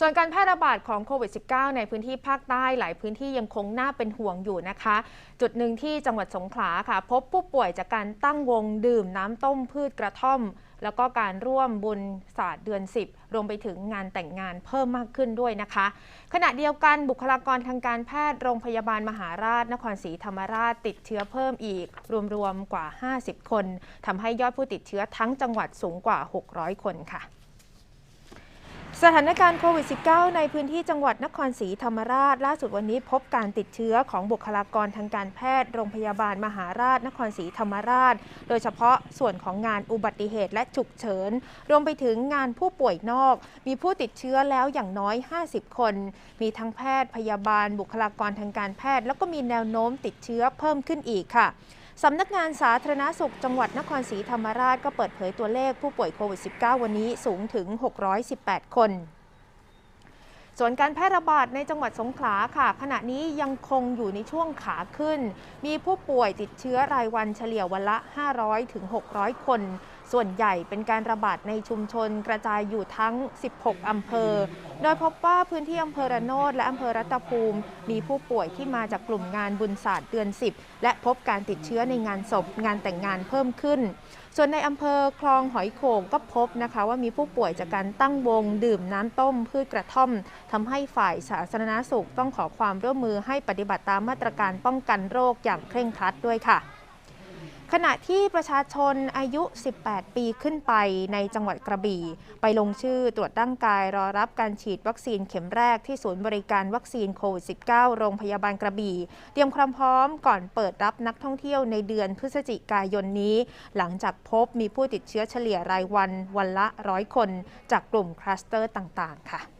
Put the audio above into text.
ส่วนการแพร่ระบาดของโควิด -19 ในพื้นที่ภาคใต้หลายพื้นที่ยังคงน่าเป็นห่วงอยู่นะคะ จุดหนึ่งที่จังหวัดสงขลาค่ะ พบผู้ป่วยจากการตั้งวงดื่มน้ำต้มพืชกระท่อม แล้วก็การร่วมบุญศาสตร์เดือน 10 รวมไปถึงงานแต่งงานเพิ่มมากขึ้นด้วยนะคะ ขณะเดียวกันบุคลากรทางการแพทย์โรงพยาบาลมหาราช นครศรีธรรมราชติดเชื้อเพิ่มอีก รวมๆกว่า 50 คนทำให้ยอดผู้ติดเชื้อทั้งจังหวัดสูงกว่า 600 คนค่ะ สถานการณ์โควิด -19 ในพื้นที่จังหวัดนครศรีธรรมราช ล่าสุดวันนี้พบการติดเชื้อของบุคลากรทางการแพทย์ โรงพยาบาลมหาราช นครศรีธรรมราช โดยเฉพาะส่วนของงานอุบัติเหตุและฉุกเฉิน รวมไปถึงงานผู้ป่วยนอก มีผู้ติดเชื้อแล้วอย่างน้อย 50 คน มีทั้งแพทย์พยาบาลบุคลากรทางการแพทย์ แล้วก็มีแนวโน้มติดเชื้อเพิ่มขึ้นอีกค่ะ สำนักงานสาธารณสุขจังหวัดนครศรีธรรมราชก็เปิดเผยตัวเลขผู้ป่วยโควิด -19 วันนี้สูงถึง 618 คน ส่วนการแพร่ระบาดในจังหวัดสงขลาค่ะ ขณะนี้ยังคงอยู่ในช่วงขาขึ้น มีผู้ป่วยติดเชื้อรายวันเฉลี่ยวันละ 500ถึง600 คน ส่วนใหญ่เป็นการระบาดในชุมชนกระจายอยู่ทั้ง 16 อำเภอ โดยพบว่าพื้นที่อำเภอระโนดและอำเภอรัตภูมิ มีผู้ป่วยที่มาจากกลุ่มงานบุญศาสตร์เดือน 10 และพบการติดเชื้อในงานศพงานแต่งงานเพิ่มขึ้น ส่วนในอำเภอคลองหอยโขงก็พบนะคะว่ามีผู้ป่วยจากการตั้งวง ดื่มน้ำต้มพืชกระท่อมทำให้ฝ่ายสาธารณสุขต้องขอความร่วมมือให้ปฏิบัติตามมาตรการป้องกันโรคอย่างเคร่งครัดด้วยค่ะ ขณะที่ประชาชนอายุ 18 ปีขึ้นไปในจังหวัดกระบี่ ไปลงชื่อตรวจร่างกายรอรับการฉีดวัคซีนเข็มแรกที่ศูนย์บริการวัคซีนโควิด -19 โรงพยาบาลกระบี่ เตรียมความพร้อมก่อนเปิดรับนักท่องเที่ยวในเดือนพฤศจิกายนนี้ หลังจากพบมีผู้ติดเชื้อเฉลี่ยรายวันวันละร้อยคน จากกลุ่มคลัสเตอร์ต่าง ๆ ค่ะ